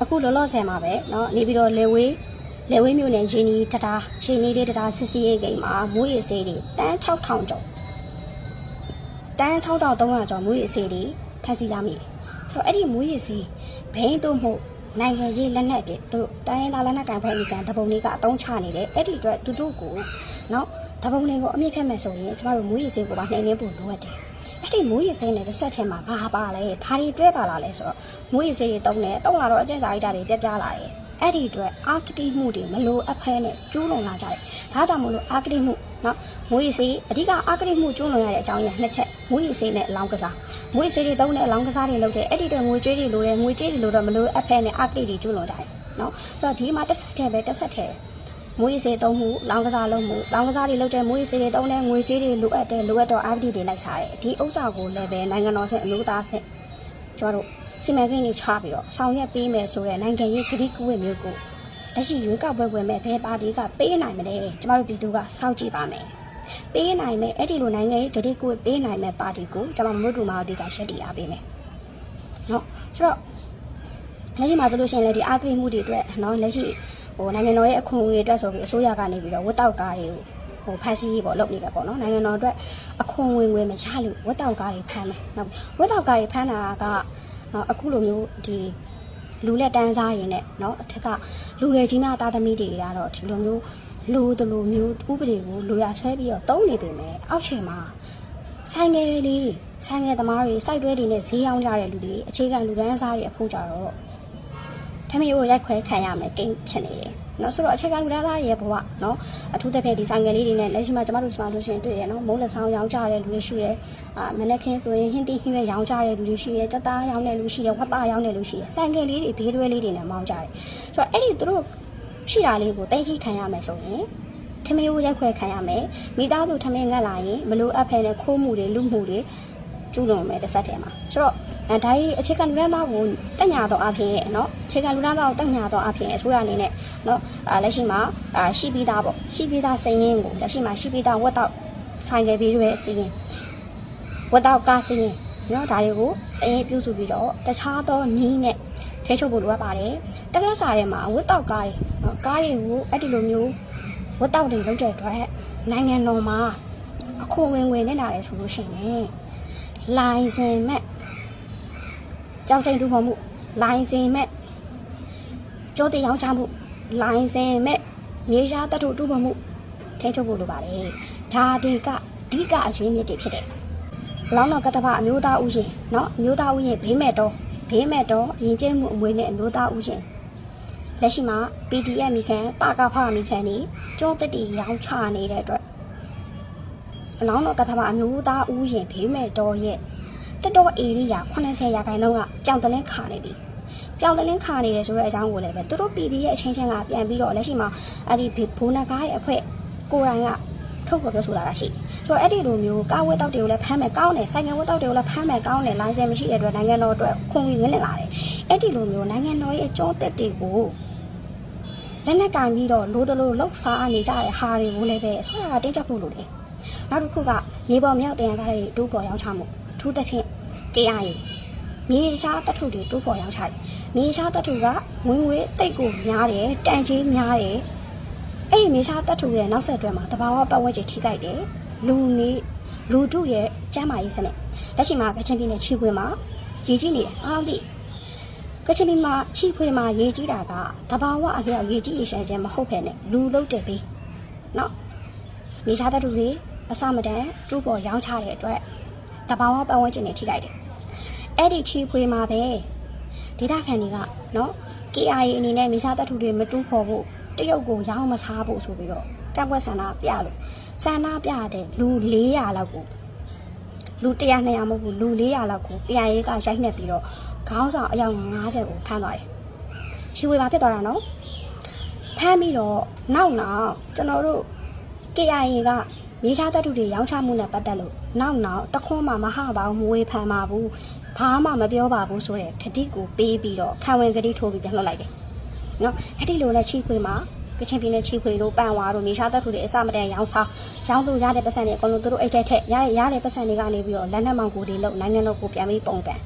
အခုလောလောဆယ်မှာပဲเนาะနေပြီးတော့လေဝေးလေဝေးမြို့နယ်ရင်းနီတတာရင်းနီလေးတတာစစ်စီရေးဂိမ်းမှာမွေးရစေးတွေတန်း6000ကျော်တန်း6300ကျော်မွေးရစေးတွေဖက်စီရမိတယ်ဆိုတော့အဲ့ဒီမွေးရစေးဘိန်းတို့မှုနိုင်ငံရေးလက်နက်တွေသူတို့တိုင်းရင်းသားလက်နက်ကန်ဖွဲ့မိကန်တပုံတွေကအတုံးချနေတယ်အဲ့ဒီအတွက်သူတို့ကိုเนาะ တပုံတွေကိုအမြင့်ဖြတ်မယ်ဆိုရင်ကျမတို့မူရီဆေးကိုပါနှိမ်နှင်းဖို့လိုအပ်တယ်။အဲ့ဒီမူရီဆေးနဲ့တစ်ဆက်ထဲမှာဘာပါလဲ။ဘာတွေတွဲပါလာလဲဆိုတော့မူရီဆေးတွေတုံးတယ်။တုံးလာတော့အကျင့်စာရိတ္တတွေပြပြလာတယ်။အဲ့ဒီအတွက်အာကတိမှုတွေမလိုအပ်ဖဲနဲ့ကျူးလွန်လာကြတယ်။ဒါကြောင့်မို့လို့အာကတိမှုနော်မူရီဆေးအဓိကအာကတိမှုကျူးလွန်ရတဲ့အကြောင်းရနှစ်ချက်မူရီဆေးနဲ့အလောင်းကစား။မူရီဆေးတွေတုံးတဲ့အလောင်းကစားတွေလုပ်တဲ့အဲ့ဒီအတွက်ငွေကြေးတွေလိုတယ်ငွေကြေးတွေလိုတော့မလိုအပ်ဖဲနဲ့အာကတိတွေကျူးလွန်ကြတယ်။နော်။ဆိုတော့ဒီမှာတစ်ဆက်ထဲပဲတစ်ဆက်ထဲပဲ။ မွေးစေသုံးမှုလောင်းကစားလုပ်မှုလောင်းကစားတွေလုပ်တဲ့မွေးစေတွေသုံးတဲ့ငွေကြေးတွေလိုအပ်တဲ့လိုအပ်တော့အာဂတိတွေလိုက်စားတယ်ဒီဥစ္စာကိုလည်းပဲနိုင်ငံတော်ဆင့်အလို့သားဆင့်ကျွန်တော်တို့စီမံကိန်းတွေချပြီးတော့ဆောင်ရွက်ပေးမယ်ဆိုတဲ့နိုင်ငံရေးကတိကဝတ်မျိုးကိုလက်ရှိရွေးကောက်ပွဲဝင်မဲ့ဘယ်ပါတီကပေးနိုင်မလဲကျွန်တော်တို့ပြည်သူကစောင့်ကြည့်ပါမယ်ပေးနိုင်မဲ့အဲ့ဒီလိုနိုင်ငံရေးကတိကဝတ်ပေးနိုင်မဲ့ပါတီကိုကျွန်တော်မွတ်တူမာတီကရှက်တီအားပေးမယ်နော်ဆိုတော့လက်ရှိမှာဆိုလို့ရှိရင်လည်းဒီအာဂတိမှုတွေအတွက်နော်လက်ရှိ ဟိုနိုင်ငံတော်ရဲ့အခွင့်အရေးအတွက်ဆိုပြီးအစိုးရကနေပြီးတော့ဝတ်တောက်ကားတွေကိုဟိုဖန်စီးပေါ့လုပ်နေတယ်ပေါ့နော်နိုင်ငံတော်အတွက်အခွင့်အရေးငွေမချလို့ဝတ်တောက်ကားတွေဖမ်းမယ်နော်ဝတ်တောက်ကားတွေဖမ်းတာကနော်အခုလိုမျိုးဒီလူလက်တန်းစားရင်နဲ့เนาะအထက်ကလူငယ်ကြီးများတာသမီတွေကတော့ဒီလိုမျိုးလူတလူမျိုးဥပဒေကိုလူရဆွဲပြီးတော့တုံးနေပေမဲ့အောက်ခြေမှာ ဆိုင်ငယ်လေးတွေဆိုင်ငယ်သမားတွေစိုက်တွဲတွေနဲ့ဈေးရောင်းကြတဲ့လူတွေအခြေခံလူဒန်းစားတွေအဖို့ကြတော့ ထမင်းကိုရိုက်ခွဲခံရမယ်ကိန်းဖြစ်နေတယ်။နော်ဆိုတော့အခြေခံလူဒန်းစားတွေရဲ့ဘဝနော်အထူးသဖြင့်ဒီဆိုင်ငယ်လေးတွေနဲ့လက်ရှိမှာကျမတို့ကျမတို့ရှင်တွေ့ရနော်မိုးလက်ဆောင်ရောင်းကြတဲ့လူတွေရှိရဲအာမနက်ခင်းဆိုရင်ဟင်းတီဟင်းရွက်ရောင်းကြတဲ့လူတွေရှိရဲကြက်သားရောင်းတဲ့လူရှိရဲဝက်သားရောင်းတဲ့လူရှိရဲဆိုင်ငယ်လေးတွေဘေးတွဲလေးတွေနဲ့မောင်းကြတယ်။ဆိုတော့အဲ့ဒီသူတို့ရှိတာလေးကိုတိတ်ချိခံရမယ်ဆိုရင်ထမင်းကိုရိုက်ခွဲခံရမယ်မိသားစုထမင်းငတ်လာရင်မလိုအပ်ဖဲနဲ့ခိုးမှုတွေလူမှုတွေကျူးလွန်မယ်တစ်ဆက်တည်းမှာဆိုတော့ အဲဒါကြီးအခြေခံလူတန်းသားကိုတက်ညာတော့အဖြစ်နော်အခြေခံလူတန်းသားကိုတက်ညာတော့အဖြစ်အစိုးရအနေနဲ့နော်လက်ရှိမှာရှိပြီးသားပေါ့ရှိပြီးသားစိန်ရင်းကိုလက်ရှိမှာရှိပြီးသားဝက်တော့ဆိုင်ကယ်ပြီးရဲစီရင်ဝက်တော့ကားစီရင်နော်ဒါတွေကိုစိန်ရင်းပြုစုပြီးတော့တခြားသောနီးနဲ့ထဲချုပ်ဖို့လိုအပ်ပါတယ်တက္ကသိုလ်စာထဲမှာဝက်တော့ကားတွေကားတွေကိုအဲ့ဒီလိုမျိုးဝက်တော့တွေလောက်တဲ့အတွက်နိုင်ငံတော်မှာအခုဝင်ဝင်နေတာလေဆိုလို့ရှိရင်လိုင်စင်မဲ့ ကြောက်စိန်တူဖော်မှုလိုင်စင်မဲ့ကြောတိရောင်းချမှုလိုင်စင်မဲ့မြေရှားတထုတူဖော်မှုထဲချုပ်ဖို့လိုပါတယ်ဒါဒီကအဓိကအရင်းမြစ်တွေဖြစ်တယ်ဘလောင်းတော်ကတ္တဗအမျိုးသားဥရှင်เนาะအမျိုးသားဥယျာဉ်ဘေးမဲ့တော့ဘေးမဲ့တော့ရင်ကျင်းမှုအမွေနဲ့အမျိုးသားဥရှင် လက်ရှိမှာ PDF မိခံပါကဖမိခံနေကြောတက်တီရောင်းချနေတဲ့အတွက်အလောင်းတော်ကထမအမျိုးသားဦးရင်ဘေးမဲ့တော်ရဲ့ တက်တော်အေရိယာ80ရာခိုင်နှုန်းကပြောင်းတလင်းခါနေပြီပြောင်းတလင်းခါနေတယ်ဆိုတဲ့အကြောင်းကိုလည်းပဲသူတို့ PDF အချင်းချင်းကပြန်ပြီးတော့လက်ရှိမှာအဲ့ဒီဘိုးနဂါးရဲ့အဖွဲ့ကိုယ်တိုင်ကထုတ်ဖော်ပြောဆိုလာတာရှိတယ်ဆိုတော့အဲ့ဒီလိုမျိုးကားဝတ်တောက်တွေကိုလည်းဖမ်းမယ်ကောင်းတယ်ဆိုင်ငယ်ဝတ်တောက်တွေကိုလည်းဖမ်းမယ်ကောင်းတယ်လိုင်စင်မရှိတဲ့အတွက်နိုင်ငံတော်အတွက်ခွန်ကြီးဝင်နေလာတယ်အဲ့ဒီလိုမျိုးနိုင်ငံတော်ရဲ့ကြောတက်တွေကိုလက်နဲ့ကင်ပြီးတော့လိုတလိုလှုပ်ရှားနေကြတဲ့ဟာတွေကိုလည်းပဲဆွဲရတင်းကျပ်ဖို့လိုတယ်။နောက်တစ်ခုကမြေပေါ်မြောက်တင်ရတဲ့ဒူးပေါ်ရောင်းချမှု ထူးသဖြင့်တရားရည်မြေရှားတထုတွေတိုးပေါ်ရောက်ချတယ်မြေရှားတထုကဝင်ငွေတိတ်ကိုများတယ်တန်ကြီးများတယ်အဲ့ဒီမြေရှားတထုရဲ့နောက်ဆက်တွဲမှာတဘာဝပတ်ဝန်းကျင်ထိခိုက်တယ်လူနေလူတို့ရဲ့ကျန်းမာရေးစနစ်လက်ရှိမှာကချင်ပြည်နယ်ချီခွေမှာရေကြီးနေအားလုံးသိကချင်ပြည်မှာချီခွေမှာရေကြီးတာကတဘာဝအလျောက်ရေကြီးရေရှာခြင်းမဟုတ်ဖ ೇನೆ လူလုံးတယ်ပြီးနော်မြေရှားတထုတွေအစမတန်တူပေါ်ရောင်းချတဲ့အတွက် တဘာဝပတ်ဝန်းကျင်တွေထိလိုက်တယ်အဲ့ဒီချီဖွေးမှာပဲဒေတာခန်တွေကနော် KIA အနေနဲ့မြေရှားတပ်ထုတွေမတူးဖော်ဖို့တရုတ်ကိုရောင်းမစားဖို့ဆိုပြီးတော့ကန့်ကွက်ဆန္ဒပြလို့ဆန္ဒပြတဲ့လူ400လောက်ကိုလူ100 200မဟုတ်ဘူးလူ400လောက်ကို KIA ကရိုက်နှက်ပြီးတော့ခေါင်းဆောင်အယောက်90ကိုဖမ်းသွားတယ်ချီဖွေးမှာဖြစ်သွားတာနော်ဖမ်းပြီးတော့နောက်နောက်ကျွန်တော်တို့ KIA က မြေရှားတပ်ထုတွေရောင်းချမှုနဲ့ပတ်သက်လို့နောက်နောက်တခွန်းမှမဟပါဘူးမဝေဖန်ပါဘူး။ဘာမှမပြောပါဘူးဆိုတဲ့ခတိကိုပေးပြီးတော့ခံဝင်ခတိထိုးပြီးပြန်လွှတ်လိုက်တယ်။နော်အဲ့ဒီလိုနဲ့ချီခွေမှာကချင်ပြည်နယ်ချီခွေတို့ပန်ဝါတို့မြေရှားတပ်ထုတွေအစမတန်ရောင်းစားရောင်းလို့ရတဲ့ပတ်စံတွေအကုန်လုံးသူတို့အိတ်ထက်ထက်ရတဲ့ရတဲ့ပတ်စံတွေကနေပြီးတော့လက်နက်မောင်ကိုတွေလုံနိုင်ငံတော်ကိုပြန်ပြီးပုံကန်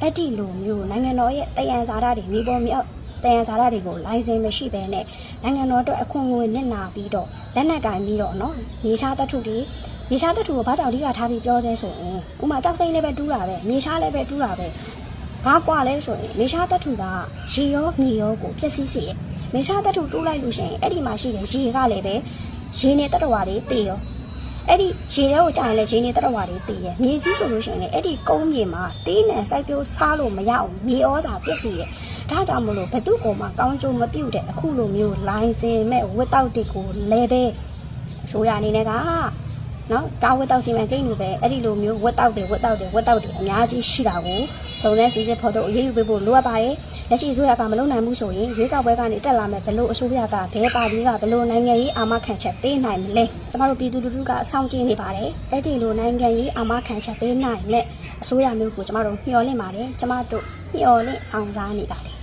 အဲ့ဒီလိုမျိုးနိုင်ငံတော်ရဲ့တယံဇာတာတွေမြေပေါ်မြောက် တန်ရစာရတွေကိုလိုင်စင်မရှိဘဲနဲ့နိုင်ငံတော်အတွက်အခွင့်အရေးနစ်နာပြီးတော့လက်နက်ကင်ပြီးတော့နော်မြေရှားတထုတွေမြေရှားတထုကိုဘာကြောင့်အဓိကထားပြီးပြောသေးဆိုရင်ဥမာကြောက်စိမ့်လည်းပဲတူးတာပဲမြေရှားလည်းပဲတူးတာပဲဘာကွာလဲဆိုရင်မြေရှားတထုကရေရောမြေရောကိုဖျက်ဆီးစေတယ်မြေရှားတထုတူးလိုက်လို့ရှိရင်အဲ့ဒီမှာရှိတဲ့ရေကလည်းပဲရေနဲ့တတဝါတွေတေရော အဲ့ဒီရေထဲကိုကြာရင်လည်းရေနေတရဝါတွေတည်ရဲ့မြေကြီးဆိုလို့ရှိရင်လည်းအဲ့ဒီကုန်းမြေမှာတေးနဲ့စိုက်ပျိုးစားလို့မရအောင်မြေဩဇာပြည့်စုံရဲ့ဒါကြောင့်မလို့ဘသူကောင်မှကောင်းကျိုးမပြုတ်တဲ့အခုလိုမျိုးလိုင်းစင်မဲ့ဝတ်တောက်တွေကိုလဲတဲ့ဆိုရအနေနဲ့က နော်ကာဝတ်တောက်စီမံကိန်းလိုပဲအဲ့ဒီလိုမျိုးဝတ်တောက်တွေဝတ်တောက်တွေဝတ်တောက်တွေအများကြီးရှိတာကိုစုံစမ်းစစ်ဆေးဖော်ထုတ်အရေးယူပေးဖို့လိုအပ်ပါတယ်လက်ရှိအစိုးရကမလုပ်နိုင်ဘူးဆိုရင်ရွေးကောက်ပွဲကနေတက်လာမယ်ဘလို့အစိုးရကဘဲပါတီကဘလို့နိုင်ငံရေးအာမခံချက်ပေးနိုင်မလဲကျမတို့ပြည်သူလူထုကအဆောင်ကျင်းနေပါတယ်အဲ့ဒီလိုနိုင်ငံရေးအာမခံချက်ပေးနိုင်တဲ့အစိုးရမျိုးကိုကျမတို့မျှော်လင့်ပါတယ်ကျမတို့မျှော်လင့်ဆောင်စားနေပါတယ်